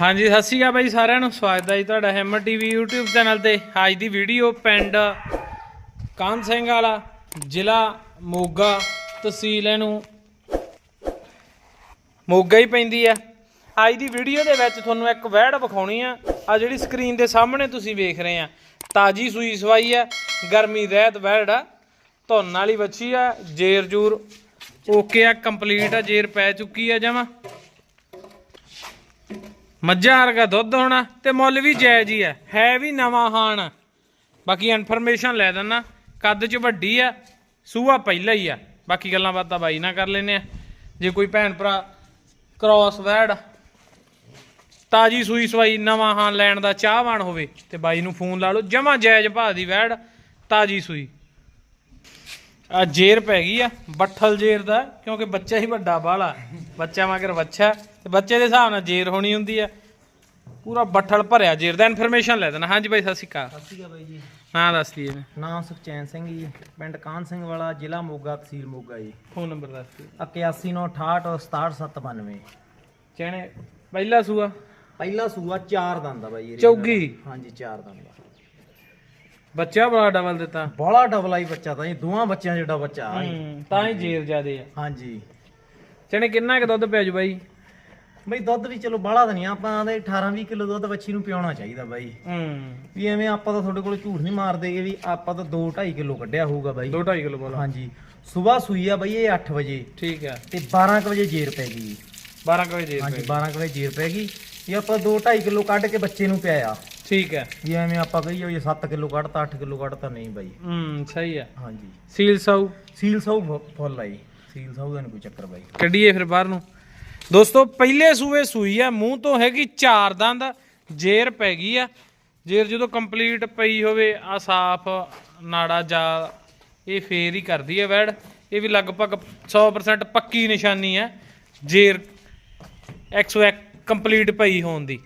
ਹਾਂਜੀ, ਸਤਿ ਸ਼੍ਰੀ ਅਕਾਲ ਬਾਈ ਸਾਰਿਆਂ ਨੂੰ। ਸਵਾਗਤ ਹੈ ਜੀ ਤੁਹਾਡਾ ਹੈਮਰ ਟੀਵੀ YouTube ਚੈਨਲ ਤੇ। ਅੱਜ ਦੀ ਵੀਡੀਓ ਪਿੰਡ ਕਾਨ ਸਿੰਘ ਵਾਲਾ, ਜ਼ਿਲ੍ਹਾ ਮੋਗਾ, ਤਹਿਸੀਲ ਇਹਨੂੰ ਮੋਗਾ ਹੀ ਪੈਂਦੀ ਆ। ਅੱਜ ਦੀ ਵੀਡੀਓ ਦੇ ਵਿੱਚ ਤੁਹਾਨੂੰ ਇੱਕ ਵਹਿੜ ਵਿਖਾਉਣੀ ਆ। ਆ ਜਿਹੜੀ ਸਕਰੀਨ ਦੇ ਸਾਹਮਣੇ ਤੁਸੀਂ ਵੇਖ ਰਹੇ ਆ। ਤਾਜੀ ਸੂਈ ਸਵਾਈ ਆ, ਗਰਮੀ ਰਹਿਤ ਵਹਿੜ ਆ। ਧੁੰਨ ਵਾਲੀ ਵੱਛੀ ਆ ਜੇਰ ਜੂਰ ਓਕੇ ਆ ਕੰਪਲੀਟ ਆ, ਜੇਰ ਪੈ ਚੁੱਕੀ ਆ ਜਮਾ। ਮੱਝਾਂ ਵਰਗਾ ਦੁੱਧ ਹੋਣਾ ਤੇ ਮੁੱਲ ਵੀ ਜਾਇਜ਼ ਹੀ ਆ, ਹੈ ਵੀ ਨਵਾਂ ਹਾਣ। ਬਾਕੀ ਇਨਫੋਰਮੇਸ਼ਨ ਲੈ ਦਿੰਨਾ, ਕੱਦ ਚ ਵੱਡੀ ਆ, ਸੂਆ ਪਹਿਲਾ ਹੀ ਆ। ਬਾਕੀ ਗੱਲਾਂ ਬਾਤਾਂ ਬਾਈ ਨਾਲ ਕਰ ਲੈਨੇ ਆ। ਜੇ ਕੋਈ ਭੈਣ ਭਰਾ ਕ੍ਰਾਸ ਵੈੜ, ਤਾਜੀ ਸੂਈ ਸਵਾਈ ਨਵਾਂ ਹਾਣ ਲੈਣ ਦਾ ਚਾਹਵਾਨ ਹੋਵੇ ਤੇ ਬਾਈ ਨੂੰ ਫੋਨ ਲਾ ਲਓ, ਜਮਾ ਜਾਇਜ਼ ਭਾਅ ਦੀ ਵੈੜ, ਤਾਜੀ ਸੂਈ। ਆ ਜੇਰ ਪੈ ਗਈ ਆ, ਬੱਠਲ ਜੇਰ ਦਾ, ਕਿਉਂਕਿ ਬੱਚਾ ਹੀ ਵੱਡਾ ਬਾਲਾ ਬੱਚਾ ਮਗਰ ਬੱਚਾ ਤੇ ਬੱਚੇ ਦੇ ਹਿਸਾਬ ਨਾਲ ਜੇਰ ਹੋਣੀ ਹੁੰਦੀ ਆ। ਪੂਰਾ ਬੱਠਲ ਭਰਿਆ ਜੇਰ ਦਾ ਇਨਫੋਰਮੇਸ਼ਨ ਲੈ ਦੇਣਾ। ਹਾਂਜੀ ਬਾਈ ਸਤਿ ਸ਼੍ਰੀ ਅਕਾਲ। ਸਤਿ ਸ਼੍ਰੀ ਅਕਾਲ ਬਾਈ ਜੀ। ਨਾਂ ਦੱਸ ਦਈਏ। ਨਾਮ ਸੁਖਚੈਨ ਸਿੰਘ ਜੀ ਪਿੰਡ ਕਾਨ ਸਿੰਘ ਵਾਲਾ ਜ਼ਿਲ੍ਹਾ ਮੋਗਾ ਤਹਿਸੀਲ ਮੋਗਾ ਜੀ। ਫੋਨ ਨੰਬਰ ਦੱਸ ਦਈਏ 8198676792 ਚੈਣੇ ਪਹਿਲਾ ਸੂਆ? ਪਹਿਲਾ ਸੂਆ ਚਾਰ ਦੰਦ ਆ ਬਾਈ ਚੌਗੀ? ਹਾਂਜੀ ਚਾਰ ਦੰਦ ਆ। ਬੱਚਾ ਬੜਾ ਡਬਲ ਦਿੱਤਾ। ਬੜਾ ਡਬਲ ਆਈ ਬੱਚਾ ਤਾਂ ਜੀ। ਦੋਵਾਂ ਬੱਚਿਆਂ ਜਿਹੜਾ ਬੱਚਾ ਆ ਜੀ। ਹੂੰ, ਤਾਂ ਹੀ ਜੇਰ ਜ਼ਿਆਦੇ ਆ। ਹਾਂਜੀ। ਚੈਣੇ ਕਿੰਨਾ ਕੁ ਦੁੱਧ ਪਿਆ ਜੂ ਬਾਈ? ਬਈ ਦੁੱਧ ਵੀ ਚਲੋ ਬਾਹਲਾ ਤਾਂ ਨਹੀਂ ਆਪਾਂ ਦੇ 18 20 ਕਿਲੋ ਦੁੱਧ ਬੱਚੀ ਨੂੰ ਪਿਆਉਣਾ ਚਾਹੀਦਾ ਬਾਈ। ਹੂੰ। ਵੀ ਐਵੇਂ ਆਪਾਂ ਤਾਂ ਤੁਹਾਡੇ ਕੋਲ ਝੂਠ ਨਹੀਂ ਮਾਰਦੇਗੇ ਵੀ ਆਪਾਂ ਤਾਂ 2 2.5 ਕਿਲੋ ਕੱਢਿਆ ਹੋਊਗਾ ਬਾਈ। 2.5 ਕਿਲੋ ਬੋਲਾ ਹਾਂਜੀ। ਸਵੇਰ ਸੂਈ ਆ ਬਾਈ ਇਹ 8 ਵਜੇ। ਠੀਕ ਆ। ਤੇ 12 ਕੁ ਵਜੇ ਜੇਰ ਪੈ ਗਈ। 12 ਕੁ ਵਜੇ ਜੇਰ ਹਾਂਜੀ ਪੈ 12 ਕੁ ਵਜੇ ਜੇਰ ਪੈ ਗਈ। ਇਹ ਆਪਾਂ 2 2.5 ਕਿਲੋ ਕੱਢ ਕੇ ਬੱਚੇ ਨੂੰ ਪਿਆਇਆ। ਠੀਕ ਆ। ਵੀ ਐਵੇਂ ਆਪਾਂ ਕਹੀਏ ਵੀ 7 ਕਿਲੋ ਕੱਢਤਾ 8 ਕਿਲੋ ਕੱਢਤਾ ਨਹੀਂ ਬਾਈ। ਹੂੰ ਸਹੀ ਆ। ਹਾਂਜੀ। ਸੀਲ ਸਾਊ। ਸੀਲ ਸਾਊ ਫੁੱਲ ਆਈ ਸੀਲ ਸਾਊ ਦਾ ਨੀ ਕੋਈ ਚੱਕਰ ਬਾਈ। ਕੱਢੀਏ ਫਿਰ ਬਾਹਰ ਨੂੰ। ਦੋਸਤੋ, ਪਹਿਲੇ ਸੂਏ ਸੂਈ ਆ, ਮੂੰਹ ਤੋਂ ਹੈਗੀ ਚਾਰ ਦੰਦ, ਜੇਰ ਪੈ ਗਈ ਆ। ਜੇਰ ਜਦੋਂ ਕੰਪਲੀਟ ਪਈ ਹੋਵੇ, ਆ ਸਾਫ਼ ਨਾੜਾ ਜਾ, ਇਹ ਫੇਰ ਹੀ ਕਰਦੀ ਹੈ ਵੈੜ। ਇਹ ਵੀ ਲਗਭਗ 100% ਪੱਕੀ ਨਿਸ਼ਾਨੀ ਹੈ ਜੇਰ 101 ਕੰਪਲੀਟ ਪਈ ਹੋਣ ਦੀ।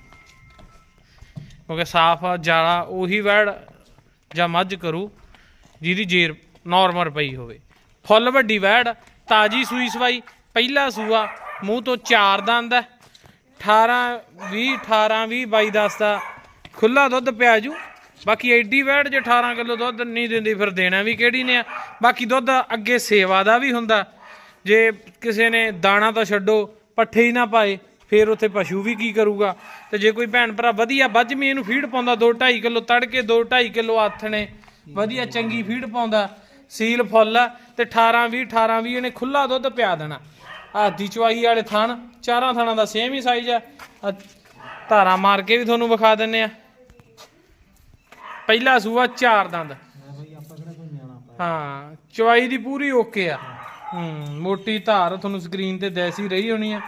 ਕਿਉਂਕਿ ਸਾਫ਼ ਜਾਲਾ ਉਹੀ ਵੈੜ, ਜਾਂ ਮੱਝ ਕਰੂ, ਜਿਹਦੀ ਜੇਰ ਨਾਰਮਲ ਪਈ ਹੋਵੇ। ਫੁੱਲ ਵੱਡੀ ਵੈੜ, ਤਾਜੀ ਸੂਈ ਸਵਾਈ, ਪਹਿਲਾ ਸੂਆ ਮੂੰਹ ਤੋਂ ਚਾਰ ਦੰਦ ਹੈ। 18 20 18 20 22 10 ਦਾ। ਖੁੱਲਾ ਦੁੱਧ ਪਿਆ ਜੂ। ਬਾਕੀ ਐਡੀ ਵੈੜ ਜੇ 18 ਕਿਲੋ ਦੁੱਧ ਨਹੀਂ ਦਿੰਦੀ, ਫਿਰ ਦੇਣਾ ਵੀ ਕਿਹੜੀ ਨੇ ਆ। ਬਾਕੀ ਦੁੱਧ ਅੱਗੇ ਸੇਵਾ ਦਾ ਵੀ ਹੁੰਦਾ। ਜੇ ਕਿਸੇ ਨੇ ਦਾਣਾ ਤਾਂ ਛੱਡੋ, ਪੱਠੇ ਹੀ ਨਾ ਪਾਏ, ਫਿਰ ਉੱਥੇ ਪਸ਼ੂ ਵੀ ਕੀ ਕਰੂਗਾ? ਤੇ ਜੇ ਕੋਈ ਭੈਣ ਭਰਾ ਵਧੀਆ ਵੱਜਮੀ ਇਹਨੂੰ ਫੀਡ ਪਾਉਂਦਾ 2 2.5 ਕਿਲੋ ਤੜਕੇ 2 2.5 ਕਿਲੋ ਹੱਥ ਨੇ, ਵਧੀਆ ਚੰਗੀ ਫੀਡ ਪਾਉਂਦਾ, ਸੀਲ ਫੁੱਲ ਆ, ਤੇ 18 20 18 20 ਇਹਨੇ ਖੁੱਲਾ ਦੁੱਧ ਪਿਆ ਦੇਣਾ। ਆਦੀ ਚਵਾਈ ਵਾਲੇ ਥਣ ਚਾਰਾਂ ਥਣਾਂ ਦਾ ਸੇਮ ਹੀ ਸਾਈਜ਼ ਆ। ਧਾਰਾਂ ਮਾਰ ਕੇ ਵੀ ਤੁਹਾਨੂੰ ਵਿਖਾ ਦਿੰਨੇ ਆ। ਪਹਿਲਾ ਸੂਆ ਚਾਰ ਦੰਦ। ਹਾਂ ਚਵਾਈ ਦੀ ਪੂਰੀ ਓਕੇ ਆ। ਹੂੰ ਮੋਟੀ ਧਾਰ ਤੁਹਾਨੂੰ ਸਕਰੀਨ ਤੇ ਦੈਸੀ ਰਹੀ ਹੋਣੀ ਆ।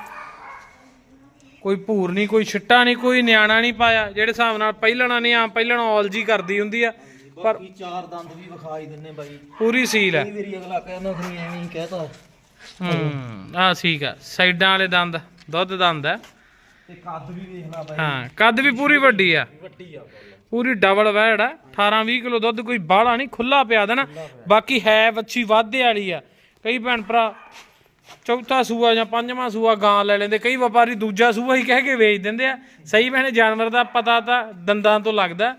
ਕੋਈ ਭੂਰ ਨਹੀਂ ਕੋਈ ਛਿੱਟਾ ਨਹੀਂ ਕੋਈ ਨਿਆਣਾ ਨਹੀਂ ਪਾਇਆ। ਜਿਹੜੇ ਹਿਸਾਬ ਨਾਲ ਪਹਿਲਣਾ ਨਹੀਂ ਆ ਪਹਿਲਣਾ ਔਲਜੀ ਕਰਦੀ ਹੁੰਦੀ ਆ। ਪਰ ਚਾਰ ਦੰਦ ਵੀ ਵਿਖਾਈ ਦਿੰਨੇ ਬਾਈ। ਪੂਰੀ ਸੀਲ ਆ। ਕਈ ਵਾਰੀ ਅਗਲਾ ਕਹਿੰਦਾ ਤੁਸੀਂ ਐਵੇਂ ਹੀ ਕਹਿਤਾ। ਹੂੰ। ਆ ਠੀਕ ਆ ਸਾਈਡਾਂ ਵਾਲੇ ਦੰਦ ਦੁੱਧ ਦੰਦ ਆ। ਤੇ ਕੱਦ ਵੀ ਵੇਖ ਲਾ ਬਾਈ। ਹਾਂ ਕੱਦ ਵੀ ਪੂਰੀ ਵੱਡੀ ਆ। ਵੱਡੀ ਆ ਪੂਰੀ ਡਬਲ ਵੈੜ ਆ 18 20 ਕਿਲੋ ਦੁੱਧ ਕੋਈ ਬਾਹਲਾ ਨਹੀਂ ਖੁੱਲਾ ਪਿਆ ਦੇਣਾ। ਬਾਕੀ ਹੈ ਵੱਛੀ ਵਾਧੇ ਵਾਲੀ ਆ। ਕਈ ਭੈਣ ਭਰਾ ਚੌਥਾ ਸੂਆ ਜਾਂ ਪੰਜਵਾਂ ਸੂਆ ਗਾਂ ਲੈ ਲੈਂਦੇ ਕਈ ਵਪਾਰੀ ਦੂਜਾ ਸੂਆ ਹੀ ਕਹਿ ਕੇ ਵੇਚ ਦਿੰਦੇ ਆ। ਸਹੀ ਭੈਣੇ ਜਾਨਵਰ ਦਾ ਪਤਾ ਤਾਂ ਦੰਦਾਂ ਤੋਂ ਲੱਗਦਾ।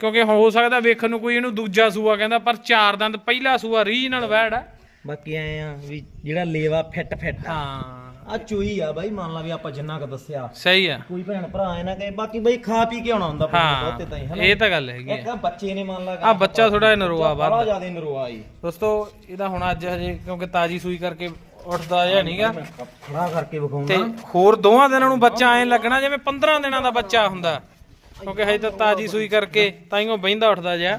ਕਿਉਂਕਿ ਹੋ ਸਕਦਾ ਵੇਖਣ ਨੂੰ ਕੋਈ ਇਹਨੂੰ ਦੂਜਾ ਸੂਆ ਕਹਿੰਦਾ ਪਰ ਚਾਰ ਦੰਦ ਪਹਿਲਾ ਸੂਆ ਰੀਜਨਲ ਵੈੜ ਆ ਬਾਕੀ ਐ ਆ ਵੀ ਜਿਹੜਾ ਲੇਵਾ ਫਿੱਟ ਫਿੱਟ ਆ। ਹਾਂ। ਆ ਚੋਈ ਆ ਬਾਈ ਮੰਨ ਲਾ ਵੀ ਆਪਾਂ ਜਿੰਨਾ ਕ ਦੱਸਿਆ। ਸਹੀ ਆ। ਕੋਈ ਭੈਣ ਭਰਾ ਐ ਨਾ ਕਹੇ ਬਾਕੀ ਬਈ ਖਾ ਪੀ ਕੇ ਆਉਣਾ ਹੁੰਦਾ ਹਾਂ ਤੇ ਤਾਂ ਹੀ ਹਨਾ? ਇਹ ਤਾਂ ਗੱਲ ਹੈਗੀ ਇੱਕ ਆ ਬੱਚੇ ਨੇ ਮੰਨ ਲਾ ਆ ਬੱਚਾ ਥੋੜਾ ਨਰੋਆ ਬੜਾ ਵੱਧ। ਜ਼ਿਆਦਾ ਨਰੋਆ ਈ। ਦੋਸਤੋ ਇਹਦਾ ਹੁਣ ਅੱਜ ਹਜੇ ਕਿਉਂਕਿ ਤਾਜੀ ਸੂਈ ਕਰਕੇ ਉੱਠਦਾ ਜਾਂ ਨਹੀਂਗਾ ਖੜਾ ਕਰਕੇ ਤੇ ਵਿਖਾਉਂਦਾ ਹੋਰ ਦੋਵਾਂ ਦਿਨਾਂ ਨੂੰ ਬੱਚਾ ਐਂ ਲੱਗਣਾ ਜਿਵੇਂ 15 ਦਿਨਾਂ ਦਾ ਬੱਚਾ ਹੁੰਦਾ। ਕਿਉਂਕਿ ਹਜੇ ਤਾਂ ਤਾਜੀ ਸੂਈ ਕਰਕੇ ਤਾਈਓ ਬਹਿੰਦਾ ਉੱਠਦਾ ਜਿਆ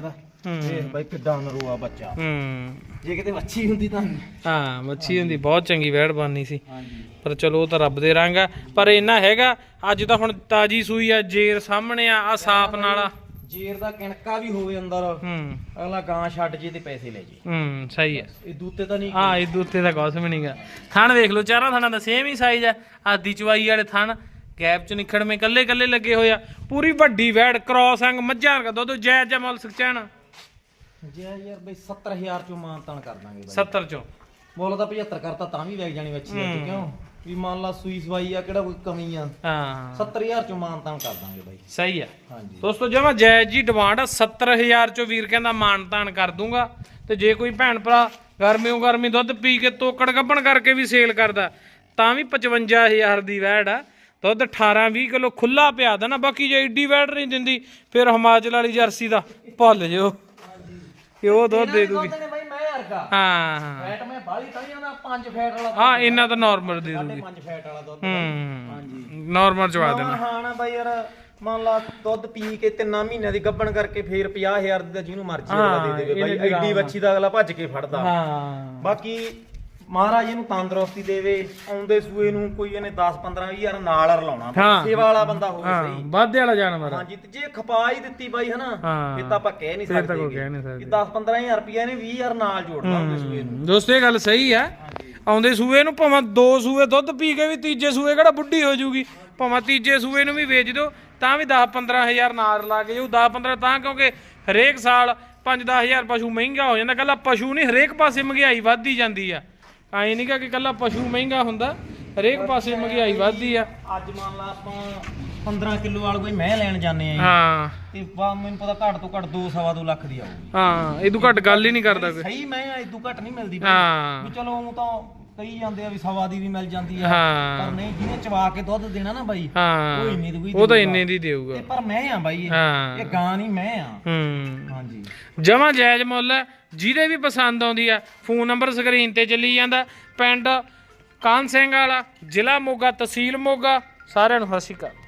ਬਾਈ ਕਿੱਡਾ ਨਰੋਆ ਬੱਚਾ। ਹੂੰ। ਜੇ ਕਿਤੇ ਵੱਛੀ ਹੁੰਦੀ ਤਾਂ ਹਾਂ ਮੱਛੀ ਹੁੰਦੀ ਬਹੁਤ ਚੰਗੀ ਵਹਿੜ ਬਣਨੀ ਸੀ। ਹਾਂਜੀ। ਪਰ ਚਲੋ ਉਹ ਤਾਂ ਰੱਬ ਦੇ ਰੰਗ ਆ। ਪਰ ਇੰਨਾ ਹੈਗਾ ਅੱਜ ਤਾਂ ਹੁਣ ਤਾਜੀ ਸੂਈ ਆ ਜੇਰ ਸਾਹਮਣੇ ਆ ਆ ਸਾਫ਼ ਨਾਲਾ ਜੇਰ ਦਾ ਕਿਣਕਾ ਵੀ ਹੋਵੇ ਅੰਦਰ ਹੂੰ। ਅਗਲਾ ਗਾਂ ਛੱਡ ਜੇ ਤੇ ਪੈਸੇ ਲੈ ਜੇ। ਹੂੰ ਸਹੀ ਹੈ ਇਹ ਦੂਤੇ ਤਾਂ ਨਹੀਂ ਹਾਂ ਇਹ ਉੱਤੇ ਦਾ ਕੁਛ ਵੀ ਨਹੀਂਗਾ ਥਣ ਵੇਖ ਲਓ ਚਾਰਾਂ ਥਣਾਂ ਦਾ ਸੇਮ ਹੀ ਸਾਈਜ਼ ਆ। ਆਦੀ ਚਵਾਈ ਵਾਲੇ ਥਣ ਗੈਪ ਚ ਨਿਖੜਵੇਂ ਕੱਲੇ ਕੱਲੇ ਲੱਗੇ ਹੋਏ ਆ। ਪੂਰੀ ਵੱਡੀ ਵੈੜ ਕ੍ਰੋਸ ਅੰਗ ਮੱਝਾਂ ਵਰਗਾ ਦੁੱਧ ਜੈ ਜੈ ਮੁੱਲ ਸਕਚਾਣਾ ਜੇ ਯਾਰ ਬਈ 70000 ਚੋਂ ਮਾਨਤਾਨ ਕਰ ਦਾਂਗੇ ਬਾਈ। 70 ਚੋਂ। ਮੁੱਲ ਤਾਂ 75 ਕਰਤਾ ਤਾਂ ਵੀ ਵੇਚ ਜਾਣੀ ਵੱਛੀ ਅੱਜ ਕਿਉਂ? ਵੀ ਮੰਨ ਲਾ ਸੂਈ ਸਵਾਈ ਆ ਕਿਹੜਾ ਕੋਈ ਕਮੀ ਆ? ਹਾਂ। 70000 ਚੋਂ ਮਾਨਤਾਨ ਕਰ ਦਾਂਗੇ ਬਾਈ। ਸਹੀ ਆ। ਹਾਂਜੀ। ਦੋਸਤੋ ਜਮਾ ਜਾਇਜ਼ ਜੀ ਡਿਮਾਂਡ ਆ 70000 ਚੋਂ ਵੀਰ ਕਹਿੰਦਾ ਮਾਨ ਤਾਨ ਕਰ ਦੂੰਗਾ। ਤੇ ਜੇ ਕੋਈ ਭੈਣ ਭਰਾ ਗਰਮੀਓ ਗਰਮੀ ਦੁੱਧ ਪੀ ਕੇ ਤੋਕੜ ਗੱਭਣ ਕਰਕੇ ਵੀ ਸੇਲ ਕਰਦਾ ਤਾਂ ਵੀ 55000 ਦੀ ਵੈੜ ਆ। ਦੁੱਧ 18 20 ਕਿਲੋ ਖੁੱਲਾ ਪਿਆ ਦਾ ਨਾ ਬਾਕੀ ਜੇ ਏਡੀ ਵੈੜ ਨਹੀਂ ਦਿੰਦੀ ਫਿਰ ਹਿਮਾਚਲ ਵਾਲੀ ਜਰਸੀ ਦਾ ਭੁੱਲ ਜਿਓ। ਕਿ ਉਹ ਦੁੱਧ ਦੇ ਦੂਗੀ। ਦੁੱਧ ਨੇ ਬਾਈ ਮੈਂ ਹਰਕਾ ਹਾਂ ਹਾਂ। ਫੈਟ ਮੈਂ ਬਾਲੀ ਤਾਂ ਨਹੀਂ ਆਉਂਦਾ 5 ਫੈਟ ਵਾਲਾ ਹਾਂ ਇਹਨਾਂ ਤਾਂ ਨਾਰਮਲ ਦੇ ਦੂਗੀ। 5 ਫੈਟ ਵਾਲਾ ਦੁੱਧ ਹੂੰ ਨਾਰਮਲ ਚਵਾ ਦੇਣਾ। ਹਾਂ ਨਾ ਬਾਈ ਯਾਰ ਮੰਨ ਲਾ ਦੁੱਧ ਪੀ ਕੇ ਤਿੰਨਾਂ ਮਹੀਨਿਆਂ ਦੀ ਗੱਭਣ ਕਰਕੇ ਫੇਰ 50000 ਦੀ ਤਾਂ ਜਿਹਨੂੰ ਮਰਜ਼ੀ ਅਗਲਾ ਦੇ ਦੇਵੇ ਬਾਈ। ਐਡੀ ਵੱਛੀ ਦਾ ਅਗਲਾ ਭੱਜ ਕੇ ਫੜਦਾ। ਹਾਂ। ਬਾਕੀ ਮਹਾਰਾਜ ਇਹਨੂੰ ਤੰਦਰੁਸਤੀ ਦੇਵੇ ਆਉਂਦੇ ਸੂਏ ਨੂੰ ਕੋਈ ਇਹਨੇ 10 15 20000 ਨਾਲ ਰਲਾਉਣਾ। ਹਾਂ। ਸੇਵਾ ਵਾਲਾ ਬੰਦਾ ਹੋਵੇ ਹਾਂ ਸਹੀ। ਵਾਧੇ ਵਾਲਾ ਜਾਨਵਰ ਆ। ਹਾਂਜੀ ਤੇ ਜੇ ਖਪਾ ਹੀ ਦਿੱਤੀ ਬਾਈ ਹਨਾ ਹਾਂ। ਫਿਰ ਤਾਂ ਆਪਾਂ ਕਹਿ ਨਹੀਂ ਫਿਰ ਤਾਂ ਸਕਦੇ ਕੋਈ ਕਹਿ ਨਹੀਂ ਸਕਦੇ। ਕਿ 10 15000 ਰੁਪਏ ਨੇ 20000 ਨਾਲ ਜੋੜਨਾ ਹੁੰਦੇ ਸੂਏ ਨੂੰ। ਦੋਸਤੋ ਇਹ ਗੱਲ ਸਹੀ ਆ ਆਉਂਦੇ ਸੂਏ ਨੂੰ ਭਾਵੇਂ ਦੋ ਸੂਏ ਦੁੱਧ ਪੀ ਕੇ ਵੀ ਤੀਜੇ ਸੂਏ ਕਿਹੜਾ ਬੁੱਢੀ ਹੋ ਜਾਊਗੀ ਭਾਵੇਂ ਤੀਜੇ ਸੂਏ ਨੂੰ ਵੀ ਵੇਚ ਦਿਓ ਤਾਂ ਵੀ 10 15000 ਨਾਲ ਲਾ ਕੇ ਜਾਊ। 10 15 ਤਾਂ ਕਿਉਂਕਿ ਹਰੇਕ ਸਾਲ 5 10000 ਪਸ਼ੂ ਮਹਿੰਗਾ ਹੋ ਜਾਂਦਾ। ਕੱਲਾ ਪਸ਼ੂ ਨਹੀਂ ਹਰੇਕ ਪਾਸੇ ਮਹਿੰਗਾਈ ਵੱਧਦੀ ਜਾਂਦੀ ਆ। ਐਂ ਨਹੀਂ ਕਿ ਕੱਲਾ ਪਸ਼ੂ ਮਹਿੰਗਾ ਹੁੰਦਾ ਹਰੇਕ ਪਾਸੇ ਮਹਿੰਗਾਈ ਵੱਧਦੀ ਆ। ਅੱਜ ਮੰਨ ਲਾ ਆਪਾਂ 15 ਕਿਲੋ ਵਾਲ ਕੋਈ ਮੈਂ ਲੈਣ ਜਾਂਦੇ ਆ ਹਾਂ। ਤੇ ਵਾ ਮੈਨੂੰ ਪਤਾ ਘੱਟ ਤੋਂ ਘੱਟ 2 ਸਵਾ 2 ਲੱਖ ਦੀ ਆਊਗੀ। ਹਾਂ ਇਹ ਘੱਟ ਗੱਲ ਹੀ ਨਹੀਂ ਕਰਦਾ ਕੋਈ। ਸਹੀ ਮੈਂ ਇਦੋਂ ਘੱਟ ਨਹੀਂ ਮਿਲਦੀ। ਹਾਂ। ਵੀ ਚਲੋ ਉਹ ਤਾਂ ਕਈ ਜਾਂਦੇ ਆ ਵੀ ਸਵਾ ਦੀ ਵੀ ਮਿਲ ਜਾਂਦੀ ਆ। ਹਾਂ। ਪਰ ਨਹੀਂ ਜਿਹਨੇ ਚਵਾ ਕੇ ਦੁੱਧ ਦੇਣਾ ਨਾ ਬਾਈ ਹਾਂ। ਉਹ ਇੰਨੀ ਦੀ ਉਹ ਤਾਂ ਇੰਨੇ ਦੀ ਦੇਊਗਾ। ਪਰ ਮੈਂ ਆ ਬਾਈ ਇਹ ਗਾਂ ਨਹੀਂ ਮੈਂ ਆ। ਹੂੰ। ਹਾਂਜੀ। ਜਮਾ ਜਾਇਜ਼ ਮੁੱਲ ਹੈ ਜਿਹਦੇ ਵੀ ਪਸੰਦ ਆਉਂਦੀ ਆ, ਫੋਨ ਨੰਬਰ ਸਕਰੀਨ ਤੇ ਚੱਲੀ ਜਾਂਦਾ। ਪਿੰਡ ਕਾਨ ਸਿੰਘ ਵਾਲਾ, ਜ਼ਿਲ੍ਹਾ ਮੋਗਾ, ਤਹਿਸੀਲ ਮੋਗਾ, ਸਾਰਿਆਂ ਨੂੰ ਸਤਿ ਸ਼੍ਰੀ ਅਕਾਲ।